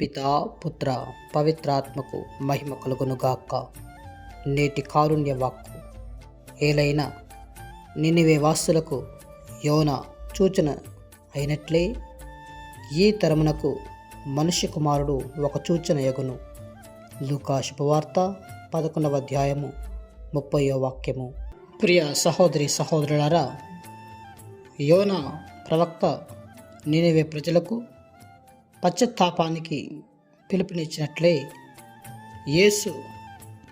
పితా పుత్ర పవిత్రాత్మకు మహిమ కలుగునుగాక. నేటి కారుణ్య వాక్కు. ఏలైనా నినివే వాసులకు యోన సూచన అయినట్లే ఈ తరమునకు మనుష్య కుమారుడు ఒక సూచన యగును లూకా శుభవార్త పదకొండవ అధ్యాయము ముప్పయో వాక్యము. ప్రియ సహోదరి సహోదరులారా యోన ప్రవక్త నినివే ప్రజలకు పశ్చాత్తాపానికి పిలుపునిచ్చినట్లే యేసు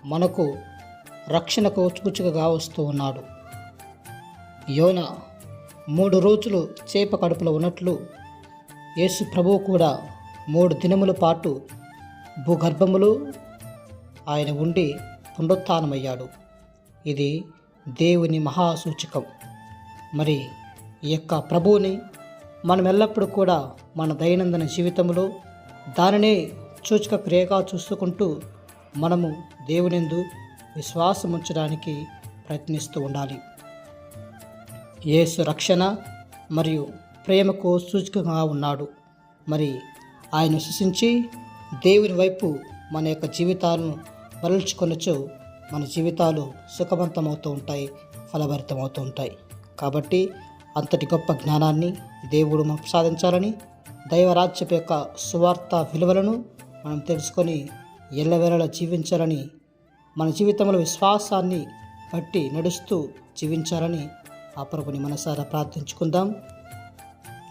మనకు రక్షణకు సూచికగా వస్తూ ఉన్నాడు. యోన మూడు రోజులు చేప కడుపులో ఉన్నట్లు యేసు ప్రభువు కూడా మూడు దినముల పాటు భూగర్భములు ఆయన ఉండి పునరుత్నమయ్యాడు ఇది దేవుని మహాసూచకం. మరి ఈ యొక్క ప్రభువుని మనం ఎల్లప్పుడూ కూడా మన దైనందిన జీవితంలో దానినే సూచక క్రియగా చూసుకుంటూ మనము దేవునిందు విశ్వాసం ఉంచడానికి ప్రయత్నిస్తూ ఉండాలి. యేసు రక్షణ మరియు ప్రేమకు సూచకగా ఉన్నాడు. మరి ఆయన విశ్వసించి దేవుని వైపు మన యొక్క జీవితాలను మరల్చుకొనొచ్చు మన జీవితాలు సుఖవంతమవుతూ ఉంటాయి ఫలభరితమవుతూ ఉంటాయి. కాబట్టి అంతటి గొప్ప జ్ఞానాన్ని దేవుడు మాకు సాధించాలని దైవరాజ్యపు యొక్క సువార్త విలువలను మనం తెలుసుకొని ఎల్లవేళలా జీవించాలని మన జీవితంలో విశ్వాసాన్ని బట్టి నడుస్తూ జీవించాలని ఆ ప్రభుని మనసారా ప్రార్థించుకుందాం.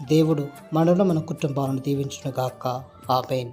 దేవుడు మనలో మన కుటుంబాలను దీవించునుగాక. ఆపేన్